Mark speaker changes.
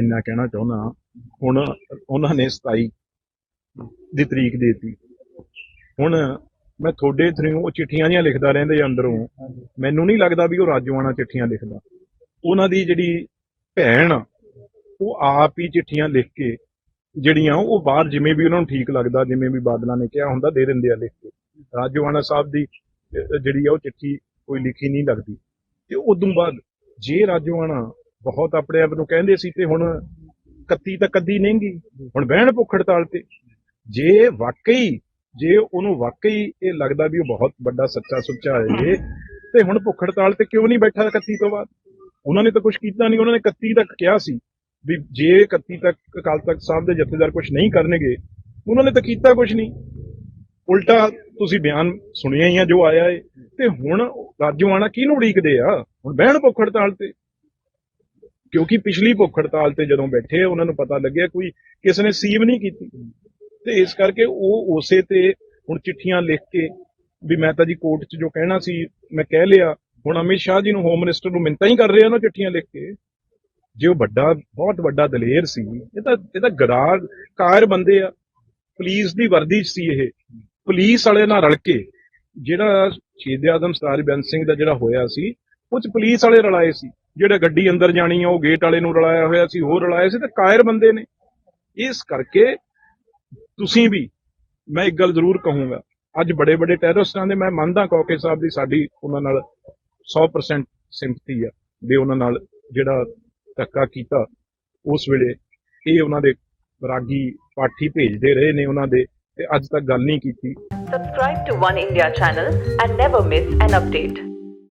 Speaker 1: ਇੰਨਾ ਕਹਿਣਾ ਚਾਹੁੰਦਾ ਹੁਣ ਉਹਨਾਂ ਨੇ 27 ਦੀ ਤਰੀਕ ਦੇਤੀ। ਹੁਣ ਮੈਂ ਤੁਹਾਡੇ ਥਰੂ ਉਹ ਚਿੱਠੀਆਂ ਜਿਹੀਆਂ ਲਿਖਦਾ ਰਹਿੰਦੇ ਅੰਦਰੋਂ ਮੈਨੂੰ ਨਹੀਂ ਲੱਗਦਾ ਵੀ ਉਹ ਰਾਜਵਾਨਾ ਚਿੱਠੀਆਂ ਲਿਖਦਾ। ਉਹਨਾਂ ਦੀ ਜਿਹੜੀ ਭੈਣ ਆ, ਉਹ ਆਪ ਹੀ ਚਿੱਠੀਆਂ ਲਿਖ ਕੇ ਜਿਹੜੀਆਂ ਉਹ ਬਾਹਰ ਜਿਵੇਂ ਵੀ ਉਹਨਾਂ ਨੂੰ ਠੀਕ ਲੱਗਦਾ ਜਿਵੇਂ ਵੀ ਬਾਦਲਾਂ ਨੇ ਕਿਹਾ ਹੁੰਦਾ ਦੇ ਦਿੰਦੇ ਆ ਲਿਖ ਕੇ। ਰਾਜਵਾਨਾ ਸਾਹਿਬ ਦੀ ਜਿਹੜੀ ਆ ਉਹ ਚਿੱਠੀ ਕੋਈ ਲਿਖੀ ਨਹੀਂ ਲੱਗਦੀ। ਤੇ ਉਦੋਂ ਬਾਅਦ ਜੇ ਰਾਜਵਾਨਾ ਬਹੁਤ ਆਪਣੇ ਆਪ ਨੂੰ ਕਹਿੰਦੇ ਸੀ ਤੇ ਹੁਣ ਕੱਤੀ ਤਾਂ ਕੱਦੀ ਨਹੀਂਗੀ। ਹੁਣ ਬਹਿਣ ਭੁੱਖ ਹੜਤਾਲ ਤੇ ਜੇ ਵਾਕਈ, ਜੇ ਉਹਨੂੰ ਵਾਕਈ ਇਹ ਲੱਗਦਾ ਵੀ ਉਹ ਬਹੁਤ ਵੱਡਾ ਸੱਚਾ ਸੁੱਚਾ ਹੈ ਇਹ ਤੇ ਹੁਣ ਭੁੱਖ ਹੜਤਾਲ ਤੇ ਕਿਉਂ ਨਹੀਂ ਬੈਠਾ 31 ਤੋਂ ਬਾਅਦ? ਉਹਨਾਂ ਨੇ ਤਾਂ ਕੁਝ ਕੀਤਾ ਨਹੀਂ, ਉਹਨਾਂ ਨੇ 31 ਤੱਕ ਕਿਹਾ ਸੀ ਵੀ ਜੇ 31 ਤੱਕ, ਅਕਾਲ ਤਖਤ ਸਾਹਿਬ ਦੇ ਜਥੇਦਾਰ ਕੁਝ ਨਹੀਂ ਕਰਨਗੇ, ਉਹਨਾਂ ਨੇ ਤਾਂ ਕੀਤਾ ਕੁਝ ਨਹੀਂ। ਉਲਟਾ ਤੁਸੀਂ ਬਿਆਨ ਸੁਣਿਆ ਹੀ ਆ ਜੋ ਆਇਆ ਏ, ਤੇ ਹੁਣ ਰਾਜਵਾਨਾ ਕਿਹਨੂੰ ਉਡੀਕਦੇ ਆ? ਹੁਣ ਬਹਿਣ ਭੁੱਖ ਹੜਤਾਲ ਤੇ ਕਿਉਂਕਿ ਪਿਛਲੀ ਭੁੱਖ ਹੜਤਾਲ ਤੇ ਜਦੋਂ ਬੈਠੇ ਉਹਨਾਂ ਨੂੰ ਪਤਾ ਲੱਗਿਆ ਕੋਈ ਕਿਸੇ ਨੇ ਸੀਵ ਨਹੀਂ ਕੀਤੀ। ਤੇ ਇਸ ਕਰਕੇ ਉਹ ਉਸੇ ਤੇ ਹੁਣ ਚਿੱਠੀਆਂ ਲਿਖ ਕੇ ਵੀ ਮੈਂ ਤਾਂ ਜੀ ਕੋਰਟ 'ਚ ਜੋ ਕਹਿਣਾ ਸੀ, ਮੈਂ ਕਹਿ ਲਿਆ, ਹੁਣ ਅਮਿਤ ਸ਼ਾਹ ਜੀ ਨੂੰ ਹੋਮ ਮਿਨਿਸਟਰ ਨੂੰ ਮਿੰਤਾ ਹੀ ਕਰ ਰਹੇ ਆ ਨਾ ਚਿੱਠੀਆਂ ਲਿਖ ਕੇ। ਜੇ ਉਹ ਵੱਡਾ, ਬਹੁਤ ਵੱਡਾ ਦਲੇਰ ਸੀ, ਇਹ ਤਾਂ ਇਹ ਤਾਂ ਗਦਾਰ ਕਾਰ ਬੰਦੇ ਆ। ਪੁਲਿਸ ਦੀ ਵਰਦੀ ਸੀ ਇਹ। ਪੁਲਿਸ ਵਾਲੇ ਨਾਲ ਰਲ ਕੇ ਜਿਹੜਾ ਸ਼ਹੀਦ ਆਜ਼ਮ ਸਰਦਾਰ ਬੇਅੰਤ ਸਿੰਘ ਦਾ ਜਿਹੜਾ ਹੋਇਆ ਸੀ ਉਹ ਪੁਲਿਸ ਵਾਲੇ ਰਲਾਏ ਸੀ। ਜਿਹੜਾ ਗੱਡੀ ਅੰਦਰ ਜਾਣੀ ਆ, ਉਹ ਗੇਟ ਵਾਲੇ ਨੂੰ ਰਲਾਇਆ ਹੋਇਆ ਸੀ, ਹੋਰ ਰਲਾਏ ਸੀ ਤੇ ਕਾਇਰ ਬੰਦੇ ਨੇ। ਇਸ ਕਰਕੇ ਤੁਸੀਂ ਵੀ, ਮੈਂ ਇੱਕ ਗੱਲ ਜ਼ਰੂਰ ਕਹੂੰਗਾ, ਅੱਜ ਬੜੇ ਬੜੇ ਟੈਰਰਿਸਟਾਂ ਦੇ ਮੈਂ ਮੰਨਦਾ ਕੌਕੇ ਸਾਹਿਬ ਦੀ ਸਾਡੀ ਉਹਨਾਂ ਨਾਲ 100% ਸਿੰਪਥੀ ਆ, ਵੀ ਉਹਨਾਂ ਨਾਲ ਜਿਹੜਾ ਧੱਕਾ ਕੀਤਾ, ਉਸ ਵੇਲੇ ਇਹ ਉਹਨਾਂ ਦੇ ਰਾਗੀ ਪਾਠੀ ਭੇਜਦੇ ਰਹੇ ਨੇ ਉਹਨਾਂ ਦੇ ਤੇ ਅੱਜ ਤੱਕ ਗੱਲ ਨਹੀਂ ਕੀਤੀ।
Speaker 2: Subscribe to One India channel and never miss an update.